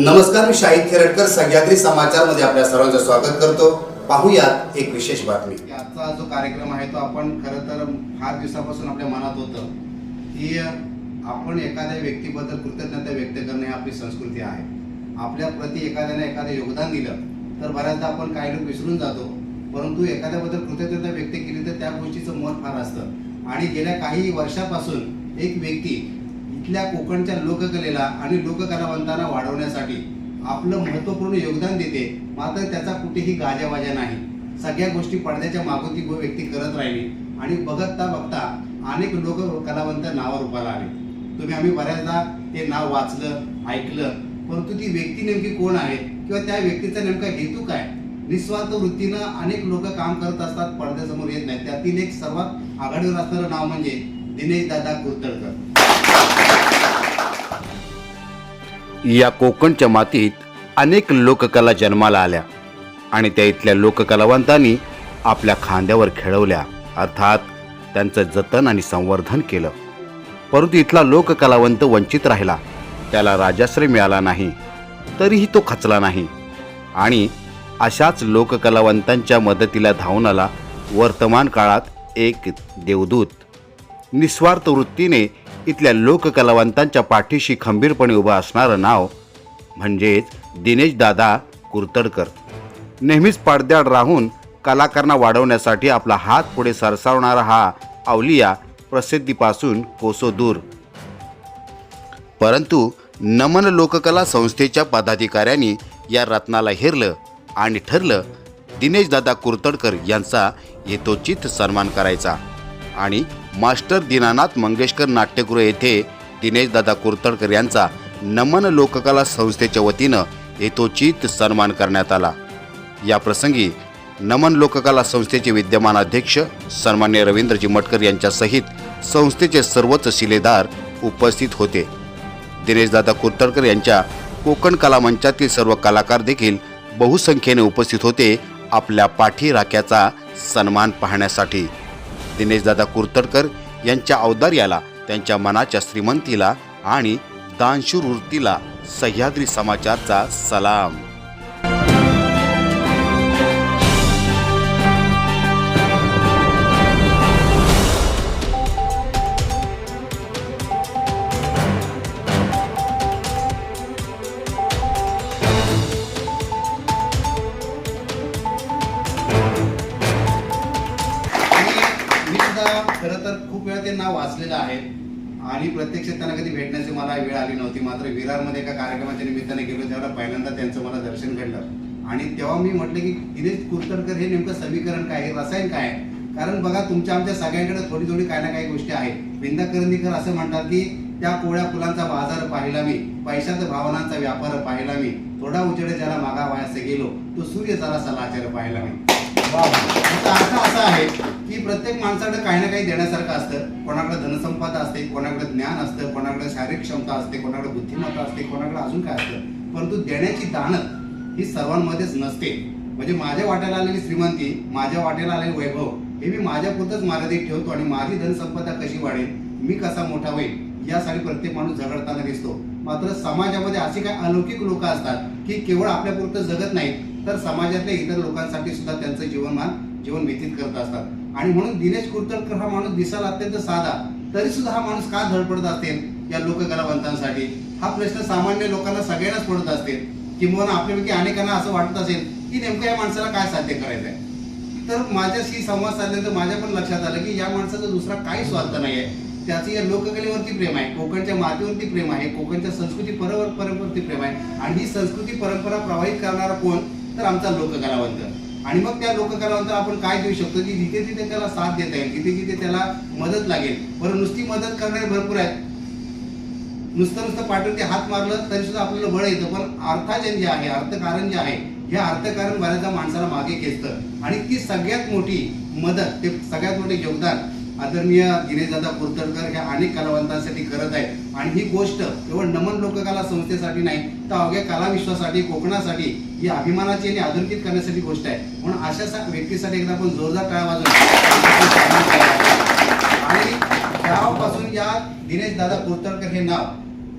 नमस्कार मी शाहिद खेरटकर सह्याद्री समाचारमध्ये आपल्या सर्वांचं स्वागत करतो. पाहूयात एक विशेष बातमी. आजचा जो कार्यक्रम आहे तो आपण खरं तर फार दिवसापासून आपल्या मनात होतं. की आपण एखाद्या व्यक्तीबद्दल कृतज्ञता व्यक्त करणे ही आपली संस्कृती आहे. आपल्या प्रति एखाद्याने एखादं योगदान दिलं तर बऱ्याचदा आपण काही लोक विसरून जातो. परंतु एखाद्याबद्दल कृतज्ञता व्यक्त केली तर त्या गोष्टीचं मत फार असतं. आणि गेल्या काही वर्षापासून एक व्यक्ती इथल्या कोकणच्या लोककलेला आणि लोककलावंतांना वाढवण्यासाठी आपलं महत्त्वपूर्ण योगदान देते मात्र त्याचा कुठेही गाजावाजा नाही. सगळ्या गोष्टी पडद्याच्या मागोती व्यक्ती करत राहिली आणि बघता बघता अनेक लोक कलावंत नावावर रूपाला आले तुम्ही आम्ही बऱ्याचदा ते नाव वाचलं ऐकलं परंतु ती व्यक्ती नेमकी कोण आहे किंवा त्या व्यक्तीचा नेमका हेतू काय? निस्वार्थ वृत्तीनं अनेक लोक काम करत असतात पडद्यासमोर येत नाही त्यातील एक सर्वात आघाडीवर असणारं नाव म्हणजे दिनेश दादा कुरतडकर या कोकणच्या मातीत अनेक लोककला जन्माला आल्या आणि त्या इथल्या लोककलावंतांनी आपल्या खांद्यावर खेळवल्या अर्थात त्यांचं जतन आणि संवर्धन केलं. परंतु इथला लोककलावंत वंचित राहिला. त्याला राजाश्रय मिळाला नाही तरीही तो खचला नाही. आणि अशाच लोककलावंतांच्या मदतीला धावून आला वर्तमान काळात एक देवदूत निस्वार्थ वृत्तीने इथल्या लोककलावंतांच्या पाठीशी खंबीरपणे उभं असणारं नाव म्हणजेच दिनेश दादा कुरतडकर. नेहमीच पडद्याड राहून कलाकारांना वाढवण्यासाठी आपला हात पुढे सरसावणारा हा अवलिया प्रसिद्धीपासून कोसो दूर. परंतु नमन लोककला संस्थेच्या पदाधिकाऱ्यांनी या रत्नाला हेरलं आणि ठरलं दिनेशदादा कुर्तडकर यांचा यथोचित सन्मान करायचा आणि मास्टर दीनानाथ मंगेशकर नाट्यगृह येथे दिनेशदादा कुर्तडकर यांचा नमन लोककला संस्थेच्या वतीनं यथोचित सन्मान करण्यात आला. या प्रसंगी नमन लोककला संस्थेचे विद्यमान अध्यक्ष सन्मान्य रवींद्रजी मटकर यांच्यासहित संस्थेचे सर्वच शिलेदार उपस्थित होते. दिनेशदादा कुर्तडकर यांच्या कोकण कला मंचातील सर्व कलाकार देखील बहुसंख्येने उपस्थित होते आपल्या पाठी राख्याचा सन्मान पाहण्यासाठी. दिनेशदादा कुर्तडकर यांच्या औदार्याला त्यांच्या मनाच्या श्रीमंतीला आणि दानशूर वृत्तीला सह्याद्री समाचारचा सलाम. वेळा ते नाव वाचलेलं आहे. आणि प्रत्यक्ष त्यांना कधी भेटण्याची मला वेळ आली नव्हती. मात्र विरारमध्ये एका कार्यक्रमाच्या निमित्ताने गेलो तेव्हा पहिल्यांदा त्यांचं मला दर्शन घडलं. आणि तेव्हा मी म्हटलं की दिनेश कुलकर्णकर हे नेमकं समीकरण काय? आहे रसायन काय? कारण बघा तुमच्या आमच्या सगळ्यांकडे थोडी थोडी काही ना काही गोष्टी आहेत. विंदा करंदीकर असं म्हणतात की त्या कोळ्या फुलांचा बाजार पाहिला मी. पैशात भावनांचा व्यापार पाहिला मी. थोडा उजेड ज्याला मागावयास गेलो तो सूर्य जरा सलाचार पाहिला मी. असा आहे. की प्रत्येक माणसाकडे काही ना काही देण्यासारखं असतं. कोणाकडे धनसंपदा असते कोणाकडे ज्ञान असतं कोणाकडे शारीरिक क्षमता असते कोणाकडे बुद्धिमत्ता असते कोणाकडे अजून काय असतं. परंतु देण्याची दानत ही सर्वांमध्येच नसते. म्हणजे माझ्या वाट्याला आलेली श्रीमंती माझ्या वाट्याला आलेले वैभव हे मी माझ्या पुरतच मर्यादित ठेवतो आणि माझी धनसंपदा कशी वाढेल मी कसा मोठा होईल यासाठी प्रत्येक माणूस झगडताना दिसतो. मात्र समाजामध्ये असे काही अलौकिक लोक असतात की केवळ आपल्या पुरतं जगत नाहीत तर समाजातल्या इतर लोकांसाठी सुद्धा त्यांचं जीवनमान जीवन व्यतीत करत असतात. आणि म्हणून दिनेश कुरतडकर हा माणूस दिसायला अत्यंत साधा. तरी सुद्धा हा माणूस का धडपडत असेल या लोककलावंतांसाठी. हा प्रश्न सामान्य लोकांना सगळ्यांनाच पडत असतील किंवा आपल्यापैकी अनेकांना असं वाटत असेल की नेमकं या माणसाला काय साध्य करायचं आहे तर माझ्याशी संवाद साधल्यानंतर माझ्या पण लक्षात आलं की या माणसाचा दुसरा काही स्वार्थ नाही आहे त्याचं या लोककलेवरती प्रेम आहे. कोकणच्या मातीवरती प्रेम आहे. कोकणच्या संस्कृती परंपरेवरती प्रेम आहे. आणि ही संस्कृती परंपरा प्रवाहित करणारा कोण? तर आमचा लोककलावंत. आणि मग त्या लोककलावंत आपण काय देऊ शकतो? की जिथे तिथे त्याला साथ देता येईल जिथे जिथे त्याला मदत लागेल. बरं नुसती मदत करणारे भरपूर आहेत. नुसतं नुसतं पाठवून ते हात मारलं तरी सुद्धा आपल्याला बळ येतं. पण अर्थाजन जे आहे अर्थकारण जे आहे हे अर्थकारण बऱ्याचदा माणसाला मागे खेचतं. आणि ती सगळ्यात मोठी मदत ते सगळ्यात मोठे योगदान आदरणीय दिनेशदादा कुर्तडकर ह्या अनेक कलावंतांसाठी करत आहेत. आणि ही गोष्ट केवळ नमन लोककला संस्थेसाठी नाही तर अवघ्या कलाविश्वासाठी कोकणासाठी ही अभिमानाची आणि अधोरेखित करण्यासाठी गोष्ट आहे. म्हणून अशा व्यक्तीसाठी एकदा आपण जोरदार टाळा वाजवून आणि तेव्हापासून या दिनेश दादा कुर्तडकर हे नाव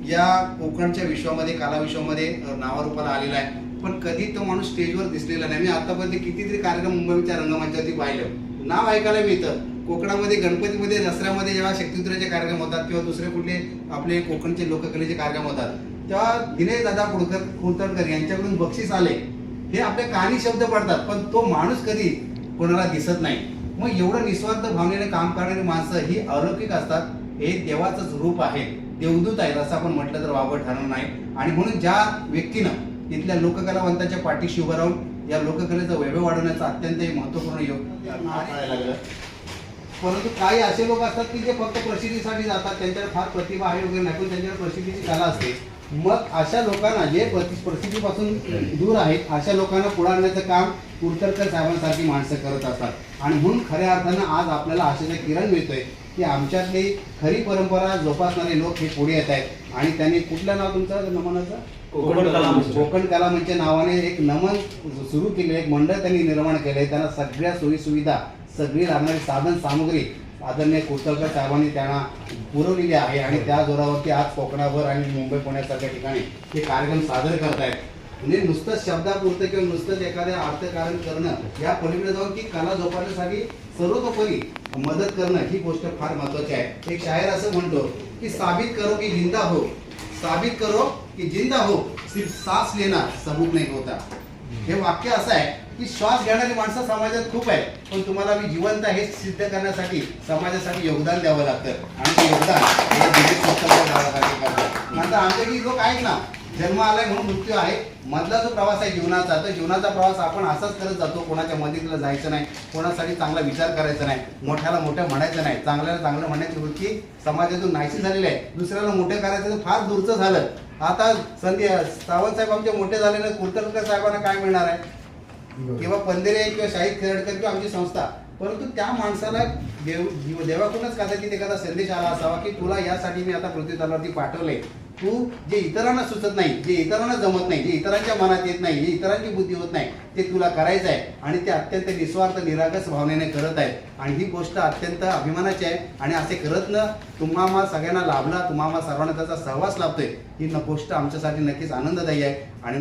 या कोकणच्या विश्वामध्ये कलाविश्वामध्ये नावारूपाला आलेलं आहे. पण कधी तो माणूस स्टेजवर दिसलेला नाही. मी आतापर्यंत कितीतरी कार्यक्रम मुंबईच्या रंगमंचावरती पाहिलं. नाव ऐकायला मिळतं. कोकणामध्ये गणपतीमध्ये दसऱ्यामध्ये जेव्हा शक्तिपुत्राचे कार्यक्रम होतात किंवा दुसरे कुठले आपले कोकणचे लोककलेचे कार्यक्रम होतात तेव्हा दिनेश दादा कुडकर कुलतडकर यांच्याकडून बक्षीस आले. हे आपल्या कानी शब्द पडतात पण तो माणूस कधी कोणाला दिसत नाही. मग एवढं निस्वार्थ भावनेने काम करणारी माणसं ही अलौकिक असतात हे देवाचंच रूप आहे. देवदूत आहेत असं आपण म्हटलं तर वावर ठरणार नाही. आणि म्हणून ज्या व्यक्तीनं इथल्या लोककलावंताच्या पाठीशी उभं राहून या लोककलेचं वैभव वाढवण्याचं अत्यंत महत्त्वपूर्ण योग लागलं? परंतु काही असे लोक असतात की जे फक्त प्रसिद्धीसाठी जातात त्यांच्याकडे फार प्रतिभा आहे वगैरे नाही पण त्यांच्याकडे प्रसिद्धीची कला असते. मग अशा लोकांना जे प्रसिद्धीपासून दूर आहेत अशा लोकांना पुढे आणण्याचं काम कुलतरकर साहेबांसारखी माणसं करत असतात. आणि म्हणून खऱ्या अर्थानं आज आपल्याला आशेचा किरण मिळतोय की आमच्यातली खरी परंपरा जोपासणारे लोक हे पुढे येत आहेत. आणि त्यांनी कुठलं नाव तुमचं नमनाचं? कोकण कला मंच. कोकण कला मंच नावाने एक नमन सुरू केले एक मंडळ त्यांनी निर्माण केले त्यांना सगळ्या सोयी सुविधा सगळी लागणारी साधन सामुग्री आदरणीय कोतळकर साहेबांनी त्यांना पुरवलेली आहे आणि त्या जोरावरती आज कोकणाभर आणि मुंबई पुण्यासारख्या ठिकाणी हे कार्यक्रम सादर करतायत. म्हणजे नुसतं शब्दापुरतं किंवा नुसतंच एखाद्या अर्थकारण करणं या पलीकडे जाऊन ती कला जोपासण्यासाठी सर्वतोपरी मदत करणं ही गोष्ट फार महत्वाची आहे. एक शायर असं म्हणतो की साबित करो की जिंदा हो. साबित करो की जिंदा हो. सिर्फ सांस लेना सबूत नाही होता. हे वाक्य असं आहे की श्वास घेणारी माणसं समाजात खूप आहे पण तुम्हाला मी जिवंत हे सिद्ध करण्यासाठी समाजासाठी योगदान द्यावं लागतं. आणि ते योगदान नंतर आमच्याकडे लोक आहेत ना जन्म आलाय म्हणून मृत्यू आहे. मधला जो प्रवास आहे जीवनाचा तर जीवनाचा प्रवास आपण असाच करत जातो. कोणाच्या मदतीला जायचं नाही कोणासाठी चांगला विचार करायचा नाही मोठ्याला मोठं म्हणायचं नाही चांगल्याला चांगलं म्हणण्याची वृत्ती समाजातून नाहीशी झालेली आहे. दुसऱ्याला मोठे करायचं तर फार दूरचं झालं. आता संधी सावंत साहेब आमचे मोठे झाले ना कुलकर्णकर साहेबांना काय मिळणार आहे? किंवा पंधरे किंवा शाहीद खेळडकर किंवा आमची संस्था. परंतु त्या माणसाला देव देवाकडूनच कदाचित एखादा संदेश आला असावा की तुला यासाठी मी आता पृथ्वीतलावरती पाठवलंय. तू जे इतरांना सुचत नाही जे इतरांना जमत नाही जे इतरांच्या मनात येत नाही जे इतरांची बुद्धी होत नाही ते तुला करायचं आहे आणि ते अत्यंत निस्वार्थ निरागस भावनेने करत आहेत. आणि ही गोष्ट अत्यंत अभिमानाची आहे. आणि असे करत न तुम्हाला सगळ्यांना लाभला तुम्हाला सर्वांना त्याचा सहवास लाभतोय. ही न- गोष्ट आमच्यासाठी नक्कीच आनंददायी आहे. आणि